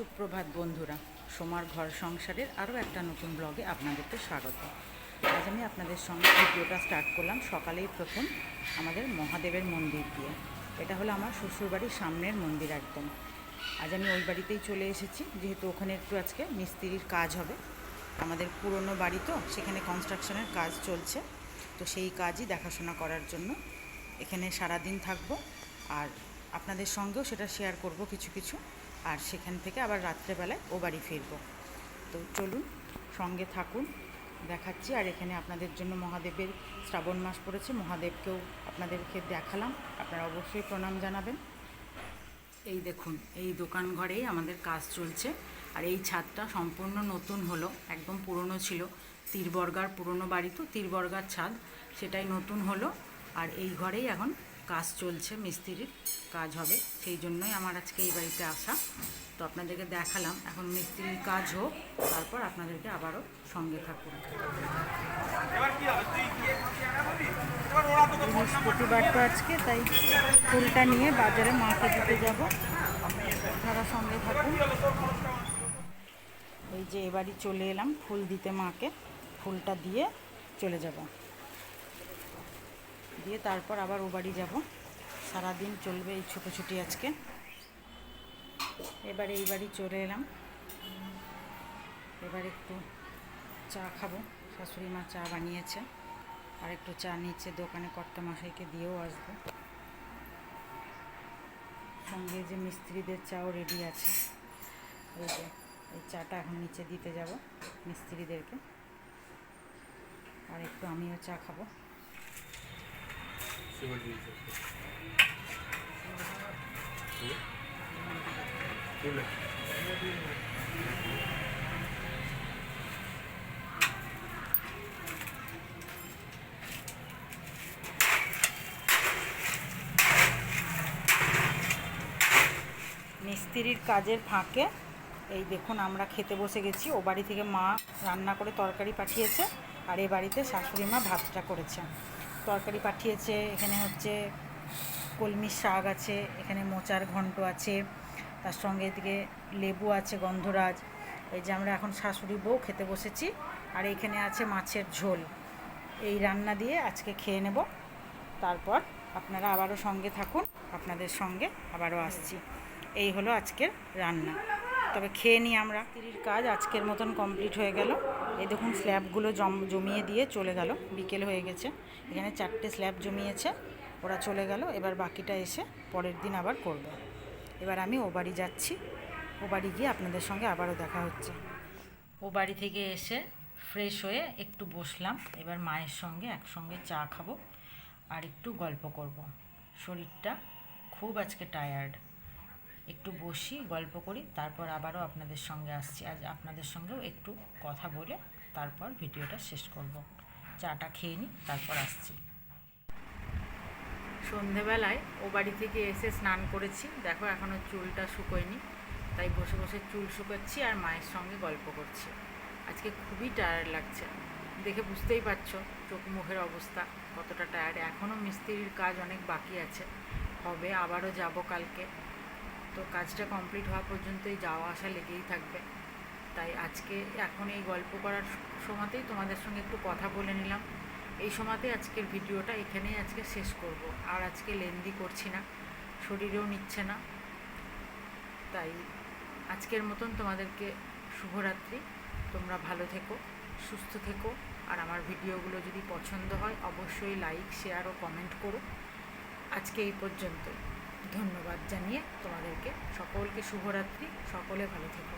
সুপ্রভাত বন্ধুরা, সোমার ঘর সংসারের আরও একটা নতুন ব্লগে আপনাদেরকে স্বাগত। আজ আমি আপনাদের সঙ্গে ভিডিওটা স্টার্ট করলাম সকালেই প্রথম আমাদের মহাদেবের মন্দির দিয়ে। এটা হলো আমার শ্বশুরবাড়ির সামনের মন্দির একদম। আজ আমি ওই বাড়িতেই চলে এসেছি, যেহেতু ওখানে একটু আজকে মিস্ত্রির কাজ হবে। আমাদের পুরনো বাড়ি তো, সেখানে কনস্ট্রাকশনের কাজ চলছে। তো সেই কাজই দেখাশোনা করার জন্য এখানে সারাদিন থাকব। আর আপনাদের সঙ্গেও সেটা শেয়ার করব কিছু কিছু। আর সেখান থেকে আবার রাত্রেবেলায় ও বাড়ি ফিরবো। তো চলুন, সঙ্গে থাকুন, দেখাচ্ছি। আর এখানে আপনাদের জন্য মহাদেবের শ্রাবণ মাস পড়েছে, মহাদেবকেও আপনাদেরকে দেখালাম। আপনারা অবশ্যই প্রণাম জানাবেন। এই দেখুন, এই দোকান ঘরেই আমাদের কাজ চলছে। আর এই ছাদটা সম্পূর্ণ নতুন হলো, একদম পুরনো ছিল। তীরবর্গার পুরনো বাড়ি তো, তীরবর্গার ছাদ, সেটাই নতুন হলো। আর এই ঘরেই এখন কাজ চলছে মিস্ত্রির কাজ হবে। সেই জন্যই আমার আজকে এই বাড়িতে আসা। তো আপনাদেরকে দেখালাম এখন মিস্ত্রির কাজ হোক তারপর আপনাদেরকে আবারও সঙ্গে থাকুন। বৃহস্পতিবার তো আজকে তাই ফুলটা নিয়ে বাজারে মাকে দিতে যাব। আপনারা সঙ্গে থাকুন। এই যে এবারই চলে এলাম ফুল দিতে মাকে। ফুলটা দিয়ে চলে যাব। দিয়ে তারপর আবার ও বাড়ি যাব। সারাদিন চলবে এই ছুটোছুটি আজকে। এবারে এই বাড়ি চলে এলাম। এবার একটু চা খাব। শাশুড়ি মা চা বানিয়েছে। আর একটু চা নিচ্ছে দোকানে কর্তা মশাইকে দিয়েও আসব। সঙ্গে যে মিস্ত্রিদের চাও রেডি আছে। এই যে, এই চাটা এখন নিচে দিতে যাব মিস্ত্রিদেরকে। আর একটু আমিও চা খাব। মিস্ত্রির কাজের ফাঁকে, এই দেখুন আমরা খেতে বসে গেছি, ও বাড়ি থেকে মা রান্না করে তরকারি পাঠিয়েছে, আর এ বাড়িতে শাশুড়ি মা ভাতটা করেছে তরকারি পাঠিয়েছে, এখানে হচ্ছে কলমির শাক আছে, এখানে মোচার ঘন্ট আছে, তার সঙ্গে এদিকে লেবু আছে, গন্ধরাজ। এই যে আমরা এখন শাশুড়ি বউ খেতে বসেছি, আর এখানে আছে মাছের ঝোল। এই রান্না দিয়ে আজকে খেয়ে নেব। তারপর আপনারা আবারও সঙ্গে থাকুন, আপনাদের সঙ্গে আবারও আসছি। এই হলো আজকের রান্না। তবে খেয়ে নিই আমরা। স্ত্রীর কাজ আজকের মতন কমপ্লিট হয়ে গেল। এই দেখুন স্ল্যাবগুলো জম, জমিয়ে দিয়ে চলে গেল। বিকেল হয়ে গেছে। এখানে চারটে স্ল্যাব জমিয়েছে। ওরা চলে গেল। এবার বাকিটা এসে পরের দিন আবার করবে। এবার আমি ও বাড়ি যাচ্ছি। ও বাড়ি গিয়ে আপনাদের সঙ্গে আবারও দেখা হচ্ছে। ও বাড়ি থেকে এসে ফ্রেশ হয়ে একটু বসলাম। এবার মায়ের সঙ্গে একসঙ্গে চা খাব আর একটু গল্প করব। শরীরটা খুব আজকে টায়ার্ড একটু বসি, গল্প করি, তারপর আবারও আপনাদের সঙ্গে আসছি। আজ আপনাদের সঙ্গেও একটু কথা বলে তারপর ভিডিওটা শেষ করব। চাটা খেয়ে নিই, তারপর আসছি। সন্ধেবেলায় ও বাড়ি থেকে এসে স্নান করেছি। দেখো এখনও চুলটা শুকোয়নি, তাই বসে বসে চুল শুকোচ্ছি আর মায়ের সঙ্গে গল্প করছি। আজকে খুবই টায়ার্ড লাগছে। দেখে বুঝতেই পারছ চোখ মুখের অবস্থা কতটা টায়ার্ড এখনও মিস্ত্রির কাজ অনেক বাকি আছে। হবে, আবারও যাব কালকে। তো কাজটা কমপ্লিট হওয়া পর্যন্তই যাওয়া আসা লেগেই থাকবে। তাই আজকে এখন এই গল্প করার সময়তেই তোমাদের সঙ্গে একটু কথা বলে নিলাম। এই সময়তে আজকের ভিডিওটা এখানেই আজকে শেষ করব। আর আজকে লেন্দি করছি না, শরীরেও নিচ্ছে না। তাই আজকের মতন তোমাদেরকে শুভরাত্রি। তোমরা ভালো থেকো, সুস্থ থেকো। আর আমার ভিডিওগুলো যদি পছন্দ হয়, অবশ্যই লাইক, শেয়ার ও কমেন্ট করো। আজকে এই পর্যন্তই। ধন্যবাদ জানিয়ে তোমাদেরকে সকলকে শুভরাত্রি। সকলে ভালো থেকো।